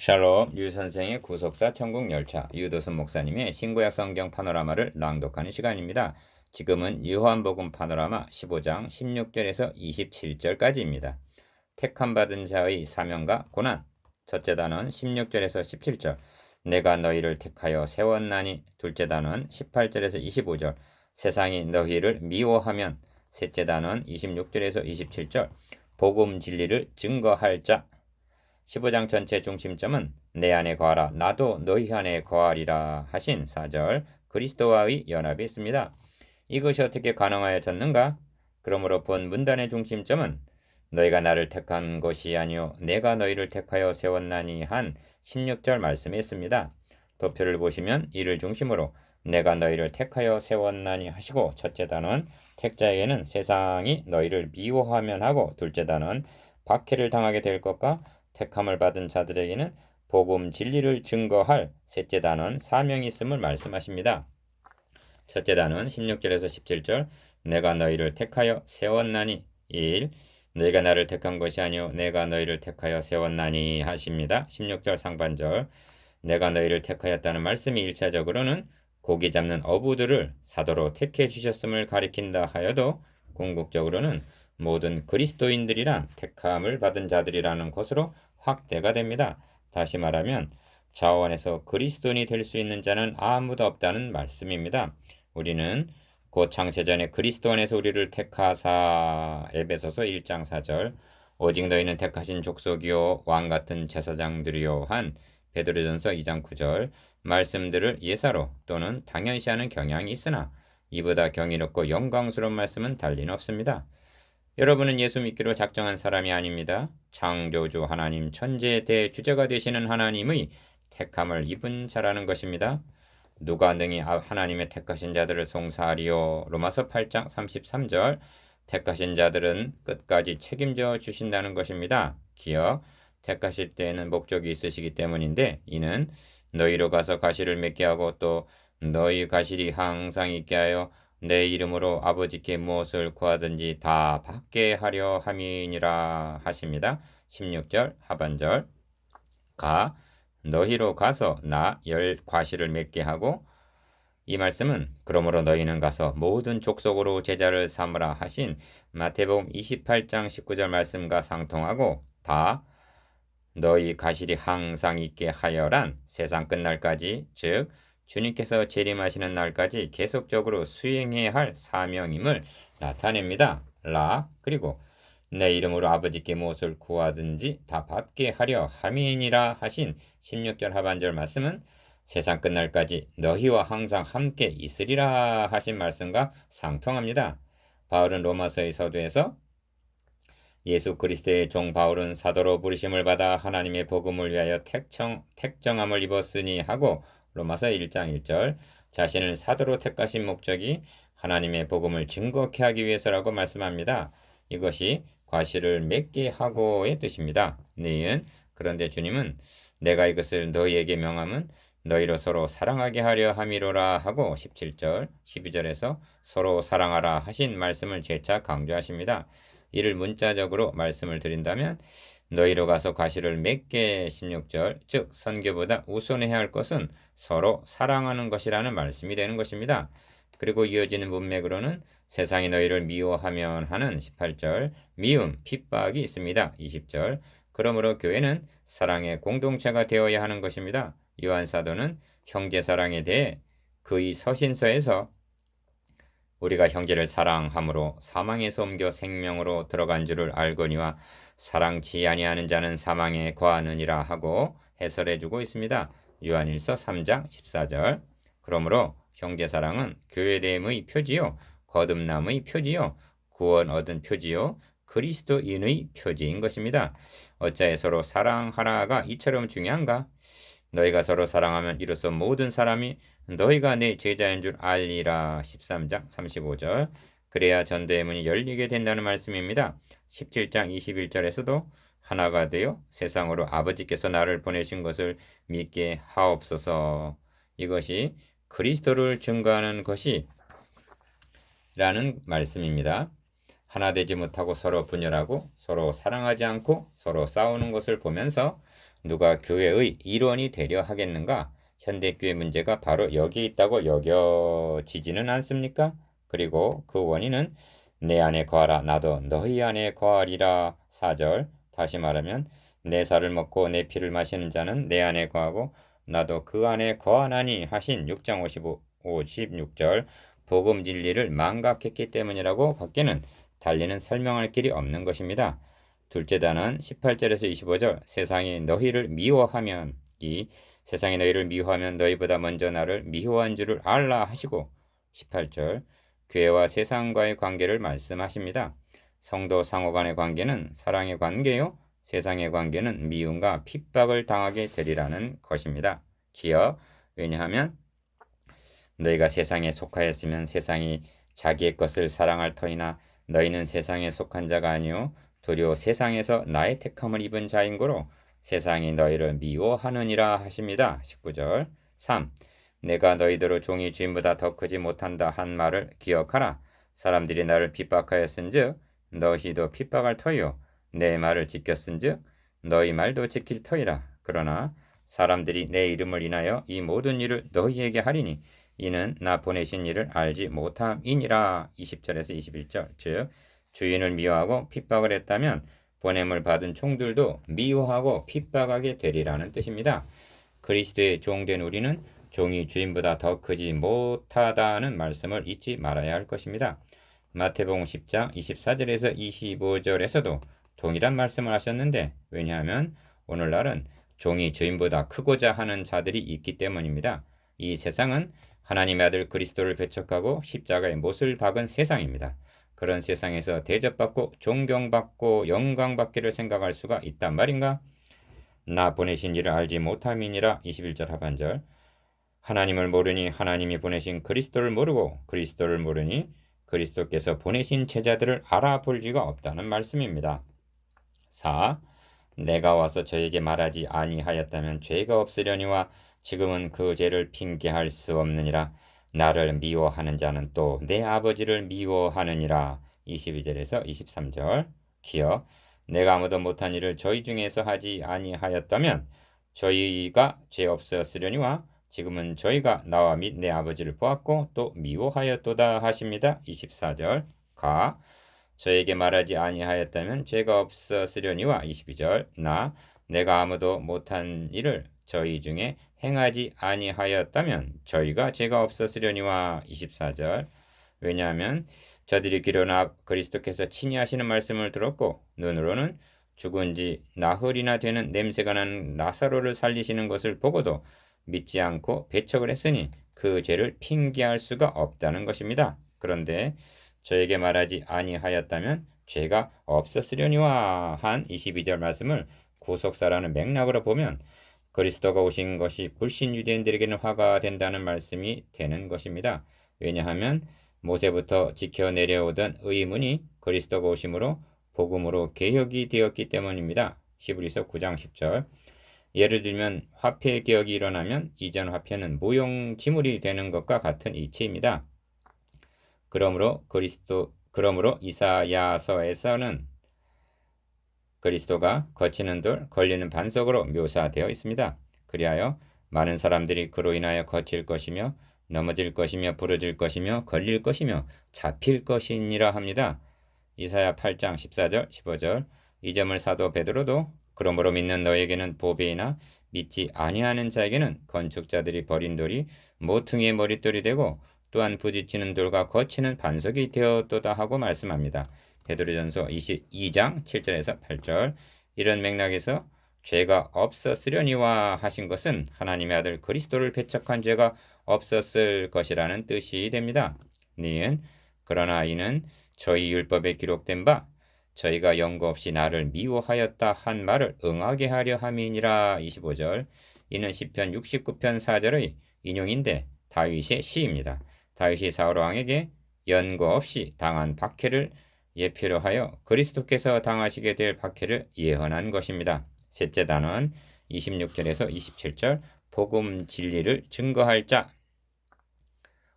샬롬 유 선생의 구속사 천국 열차 유도순 목사님의 신구약 성경 파노라마를 낭독하는 시간입니다. 지금은 요한복음 파노라마 15장 16절에서 27절까지입니다. 택함 받은 자의 사명과 고난. 첫째 단원 16절에서 17절. 내가 너희를 택하여 세웠나니. 둘째 단원 18절에서 25절. 세상이 너희를 미워하면. 셋째 단원 26절에서 27절. 복음 진리를 증거할 자 15장 전체 중심점은 내 안에 거하라 나도 너희 안에 거하리라 하신 4절 그리스도와의 연합이 있습니다. 이것이 어떻게 가능하여졌는가? 그러므로 본 문단의 중심점은 너희가 나를 택한 것이 아니요 내가 너희를 택하여 세웠나니 한 16절 말씀에 있습니다. 도표를 보시면 이를 중심으로 내가 너희를 택하여 세웠나니 하시고 첫째 단원 택자에게는 세상이 너희를 미워하면 하고 둘째 단원 박해를 당하게 될 것과 택함을 받은 자들에게는 복음 진리를 증거할 셋째 단원 사명이 있음을 말씀하십니다. 첫째 단원 16절에서 17절 내가 너희를 택하여 세웠나니 1 너희가 나를 택한 것이 아니요 내가 너희를 택하여 세웠나니 하십니다. 16절 상반절 내가 너희를 택하였다는 말씀이 일차적으로는 고기 잡는 어부들을 사도로 택해 주셨음을 가리킨다 하여도 궁극적으로는 모든 그리스도인들이란 택함을 받은 자들이라는 것으로 확대가 됩니다. 다시 말하면 자원에서 그리스도인이 될 수 있는 자는 아무도 없다는 말씀입니다. 우리는 곧 창세전에 그리스도 안에서 우리를 택하사 에베소서 1장 4절 오직 너희는 택하신 족속이요 왕 같은 제사장들이요 한 베드로전서 2장 9절 말씀들을 예사로 또는 당연시하는 경향이 있으나 이보다 경이롭고 영광스러운 말씀은 달리는 없습니다. 여러분은 예수 믿기로 작정한 사람이 아닙니다. 창조주 하나님 천지의 대주제가 되시는 하나님의 택함을 입은 자라는 것입니다. 누가 능히 하나님의 택하신 자들을 송사하리요. 로마서 8장 33절 택하신 자들은 끝까지 책임져 주신다는 것입니다. 기억 택하실 때에는 목적이 있으시기 때문인데 이는 너희로 가서 가시를 맺게 하고 또 너희 가실이 항상 있게 하여 내 이름으로 아버지께 무엇을 구하든지 다 받게 하려 함이니라 하십니다. 16절 하반절 가 너희로 가서 나 열 과실을 맺게 하고 이 말씀은 그러므로 너희는 가서 모든 족속으로 제자를 삼으라 하신 마태복음 28장 19절 말씀과 상통하고 다 너희 가실이 항상 있게 하여란 세상 끝날까지 즉 주님께서 재림하시는 날까지 계속적으로 수행해야 할 사명임을 나타냅니다. 라 그리고 내 이름으로 아버지께 무엇을 구하든지 다 받게 하려 함이니라 하신 16절 하반절 말씀은 세상 끝날까지 너희와 항상 함께 있으리라 하신 말씀과 상통합니다. 바울은 로마서의 서두에서 예수 그리스도의 종 바울은 사도로 부르심을 받아 하나님의 복음을 위하여 택정, 택정함을 입었으니 하고 로마서 1장 1절 자신을 사도로 택하신 목적이 하나님의 복음을 증거케 하기 위해서라고 말씀합니다. 이것이 과실을 맺게 하고의 뜻입니다. 니은 그런데 주님은 내가 이것을 너희에게 명함은 너희로 서로 사랑하게 하려 함이로라 하고 17절 12절에서 서로 사랑하라 하신 말씀을 재차 강조하십니다. 이를 문자적으로 말씀을 드린다면 너희로 가서 과실을 맺게 16절 즉 선교보다 우선해야 할 것은 서로 사랑하는 것이라는 말씀이 되는 것입니다. 그리고 이어지는 문맥으로는 세상이 너희를 미워하면 하는 18절 미움 핍박이 있습니다. 20절 그러므로 교회는 사랑의 공동체가 되어야 하는 것입니다. 요한 사도는 형제 사랑에 대해 그의 서신서에서 우리가 형제를 사랑함으로 사망에서 옮겨 생명으로 들어간 줄을 알거니와 사랑치 아니하는 자는 사망에 거하느니라 하고 해설해 주고 있습니다. 요한일서 3장 14절. 그러므로 형제 사랑은 교회됨의 표지요 거듭남의 표지요 구원 얻은 표지요 그리스도인의 표지인 것입니다. 어찌해 서로 사랑하라가 이처럼 중요한가? 너희가 서로 사랑하면 이로써 모든 사람이 너희가 내 제자인 줄 알리라 13장 35절 그래야 전도의 문이 열리게 된다는 말씀입니다. 17장 21절에서도 하나가 되어 세상으로 아버지께서 나를 보내신 것을 믿게 하옵소서 이것이 그리스도를 증거하는 것이 라는 말씀입니다. 하나 되지 못하고 서로 분열하고 서로 사랑하지 않고 서로 싸우는 것을 보면서 누가 교회의 일원이 되려 하겠는가? 현대교회 문제가 바로 여기에 있다고 여겨지지는 않습니까? 그리고 그 원인은 내 안에 거하라 나도 너희 안에 거하리라 4절 다시 말하면 내 살을 먹고 내 피를 마시는 자는 내 안에 거하고 나도 그 안에 거하나니 하신 6장 55, 56절 복음 진리를 망각했기 때문이라고 밖에는 달리는 설명할 길이 없는 것입니다. 둘째 단은 18절에서 25절 세상이 너희를 미워하면 이 세상이 너희를 미워하면 너희보다 먼저 나를 미워한 줄을 알라 하시고 18절 교회와 세상과의 관계를 말씀하십니다. 성도 상호 간의 관계는 사랑의 관계요 세상의 관계는 미움과 핍박을 당하게 되리라는 것입니다. 기어 왜냐하면 너희가 세상에 속하였으면 세상이 자기의 것을 사랑할 터이나 너희는 세상에 속한 자가 아니요 도리어 세상에서 나의 택함을 입은 자인 거로 세상이 너희를 미워하느니라 하십니다. 19절 3. 내가 너희들의 종이 주인보다 더 크지 못한다 한 말을 기억하라. 사람들이 나를 핍박하였은즉 너희도 핍박할 터이요 내 말을 지켰은즉 너희 말도 지킬 터이라. 그러나 사람들이 내 이름을 인하여 이 모든 일을 너희에게 하리니 이는 나 보내신 일을 알지 못함이니라. 20절에서 21절 즉 주인을 미워하고 핍박을 했다면 보냄을 받은 총들도 미워하고 핍박하게 되리라는 뜻입니다. 그리스도의 종된 우리는 종이 주인보다 더 크지 못하다는 말씀을 잊지 말아야 할 것입니다. 마태복음 10장 24절에서 25절에서도 동일한 말씀을 하셨는데 왜냐하면 오늘날은 종이 주인보다 크고자 하는 자들이 있기 때문입니다. 이 세상은 하나님의 아들 그리스도를 배척하고 십자가의 못을 박은 세상입니다. 그런 세상에서 대접받고 존경받고 영광받기를 생각할 수가 있단 말인가? 나 보내신 이를 알지 못함이니라 21절 하반절 하나님을 모르니 하나님이 보내신 그리스도를 모르고 그리스도를 모르니 그리스도께서 보내신 제자들을 알아볼 리가 없다는 말씀입니다. 4. 내가 와서 저에게 말하지 아니하였다면 죄가 없으려니와 지금은 그 죄를 핑계할 수 없느니라 나를 미워하는 자는 또 내 아버지를 미워하느니라. 22절에서 23절. 기어 내가 아무도 못한 일을 저희 중에서 하지 아니하였다면 저희가 죄 없었으려니와 지금은 저희가 나와 및 내 아버지를 보았고 또 미워하였도다 하십니다. 24절. 가 저에게 말하지 아니하였다면 죄가 없었으려니와 22절. 나 내가 아무도 못한 일을 저희 중에 행하지 아니하였다면 저희가 죄가 없었으려니와. 24절. 왜냐하면 저들이 기로나 그리스도께서 친히 하시는 말씀을 들었고 눈으로는 죽은 지 나흘이나 되는 냄새가 나는 나사로를 살리시는 것을 보고도 믿지 않고 배척을 했으니 그 죄를 핑계할 수가 없다는 것입니다. 그런데 저에게 말하지 아니하였다면 죄가 없었으려니와. 한 22절 말씀을 구속사라는 맥락으로 보면 그리스도가 오신 것이 불신 유대인들에게는 화가 된다는 말씀이 되는 것입니다. 왜냐하면 모세부터 지켜 내려오던 의문이 그리스도가 오심으로 복음으로 개혁이 되었기 때문입니다. 히브리서 9장 10절. 예를 들면 화폐 개혁이 일어나면 이전 화폐는 무용지물이 되는 것과 같은 이치입니다. 그러므로 그리스도 그러므로 이사야서에서는 그리스도가 거치는 돌, 걸리는 반석으로 묘사되어 있습니다. 그리하여 많은 사람들이 그로 인하여 거칠 것이며 넘어질 것이며 부러질 것이며 걸릴 것이며 잡힐 것이니라 합니다. 이사야 8장 14절 15절 이 점을 사도 베드로도 그러므로 믿는 너에게는 보배이나 믿지 아니하는 자에게는 건축자들이 버린 돌이 모퉁이의 머릿돌이 되고 또한 부딪히는 돌과 거치는 반석이 되었도다 하고 말씀합니다. 베드로전서 22장 7절에서 8절 이런 맥락에서 죄가 없었으려니와 하신 것은 하나님의 아들 그리스도를 배척한 죄가 없었을 것이라는 뜻이 됩니다. 니은 그러나 이는 저희 율법에 기록된 바 저희가 연고 없이 나를 미워하였다 한 말을 응하게 하려 함이니라 25절 이는 시편 69편 4절의 인용인데 다윗의 시입니다. 다윗이 사울 왕에게 연고 없이 당한 박해를 예표로 하여 그리스도께서 당하시게 될 박해를 예언한 것입니다. 셋째 단원 26절에서 27절 복음 진리를 증거할 자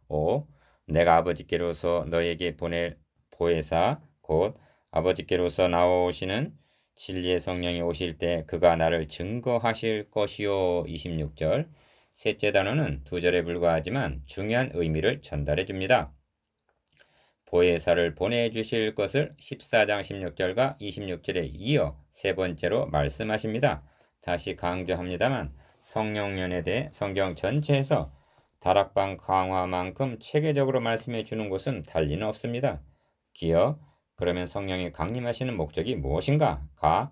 5. 내가 아버지께로서 너에게 보낼 보혜사 곧 아버지께로서 나오시는 진리의 성령이 오실 때 그가 나를 증거하실 것이요 26절 셋째 단어는 두 절에 불과하지만 중요한 의미를 전달해 줍니다. 보혜사를 보내주실 것을 14장 16절과 26절에 이어 세 번째로 말씀하십니다. 다시 강조합니다만 성령연에 대해 성경 전체에서 다락방 강화만큼 체계적으로 말씀해 주는 곳은 달리는 없습니다. 기어 그러면 성령이 강림하시는 목적이 무엇인가? 가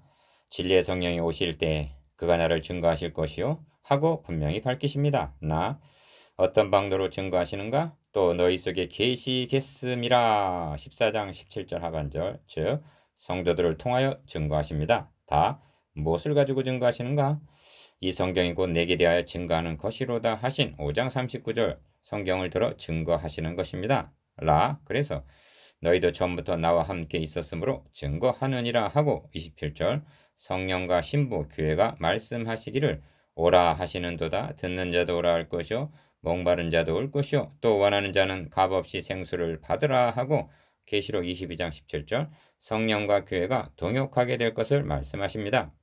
진리의 성령이 오실 때 그가 나를 증거하실 것이요 하고 분명히 밝히십니다. 나 어떤 방도로 증거하시는가? 또 너희 속에 계시겠음이라 14장 17절 하반절 즉 성도들을 통하여 증거하십니다. 다 무엇을 가지고 증거하시는가? 이 성경이 곧 내게 대하여 증거하는 것이로다 하신 5장 39절 성경을 들어 증거하시는 것입니다. 라 그래서 너희도 전부터 나와 함께 있었으므로 증거하느니라 하고 27절 성령과 신부 교회가 말씀하시기를 오라 하시는도다 듣는 자도 오라 할 것이요 목마른 자도 올 것이요 또 원하는 자는 값없이 생수를 받으라 하고 계시록 22장 17절 성령과 교회가 동역하게 될 것을 말씀하십니다.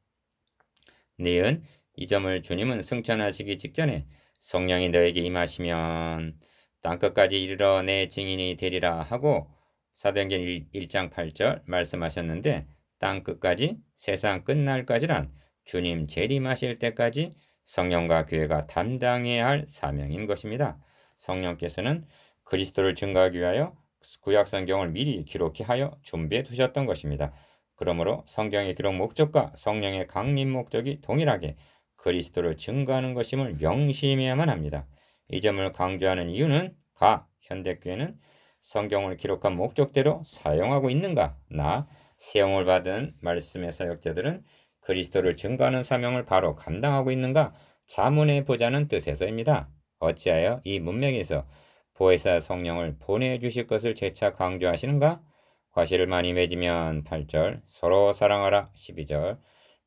니은 이 점을 주님은 승천하시기 직전에 성령이 너에게 임하시면 땅끝까지 이르러 내 증인이 되리라 하고 사도행전 1장 8절 말씀하셨는데 땅 끝까지 세상 끝날까지란 주님 재림하실 때까지 성령과 교회가 담당해야 할 사명인 것입니다. 성령께서는 그리스도를 증거하기 위하여 구약 성경을 미리 기록하여 준비해 두셨던 것입니다. 그러므로 성경의 기록 목적과 성령의 강림 목적이 동일하게 그리스도를 증거하는 것임을 명심해야만 합니다. 이 점을 강조하는 이유는 가 현대교회는 성경을 기록한 목적대로 사용하고 있는가? 나 세용을 받은 말씀의 사역자들은 그리스도를 증거하는 사명을 바로 감당하고 있는가? 자문해 보자는 뜻에서입니다. 어찌하여 이 문맥에서 보혜사 성령을 보내주실 것을 재차 강조하시는가? 과실을 많이 맺으면 8절, 서로 사랑하라 12절,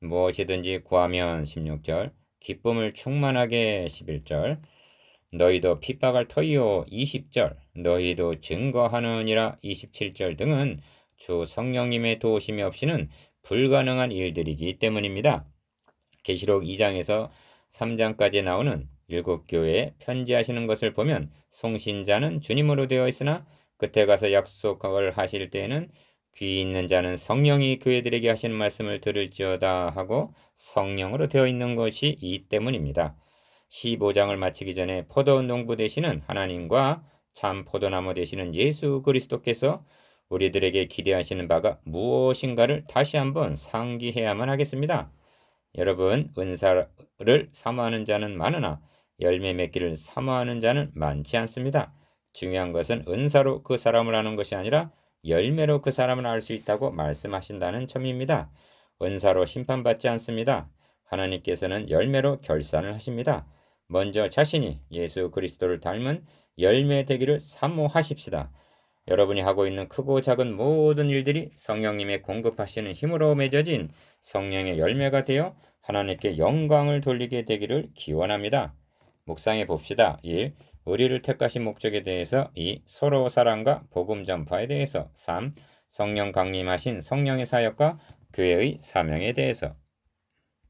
무엇이든지 구하면 16절, 기쁨을 충만하게 11절, 너희도 핍박을 터이요 20절, 너희도 증거하느니라 27절 등은 주 성령님의 도우심이 없이는 불가능한 일들이기 때문입니다. 계시록 2장에서 3장까지 나오는 일곱 교회에 편지하시는 것을 보면 송신자는 주님으로 되어 있으나 끝에 가서 약속을 하실 때에는 귀 있는 자는 성령이 교회들에게 하시는 말씀을 들을지어다 하고 성령으로 되어 있는 것이 이 때문입니다. 15장을 마치기 전에 포도 농부 되시는 하나님과 참 포도나무 되시는 예수 그리스도께서 우리들에게 기대하시는 바가 무엇인가를 다시 한번 상기해야만 하겠습니다. 여러분, 은사를 사모하는 자는 많으나 열매 맺기를 사모하는 자는 많지 않습니다. 중요한 것은 은사로 그 사람을 아는 것이 아니라 열매로 그 사람을 알 수 있다고 말씀하신다는 점입니다. 은사로 심판받지 않습니다. 하나님께서는 열매로 결산을 하십니다. 먼저 자신이 예수 그리스도를 닮은 열매 되기를 사모하십시다. 여러분이 하고 있는 크고 작은 모든 일들이 성령님의 공급하시는 힘으로 맺어진 성령의 열매가 되어 하나님께 영광을 돌리게 되기를 기원합니다. 묵상해 봅시다. 1. 우리를 택하신 목적에 대해서 2. 서로 사랑과 복음 전파에 대해서 3. 성령 강림하신 성령의 사역과 교회의 사명에 대해서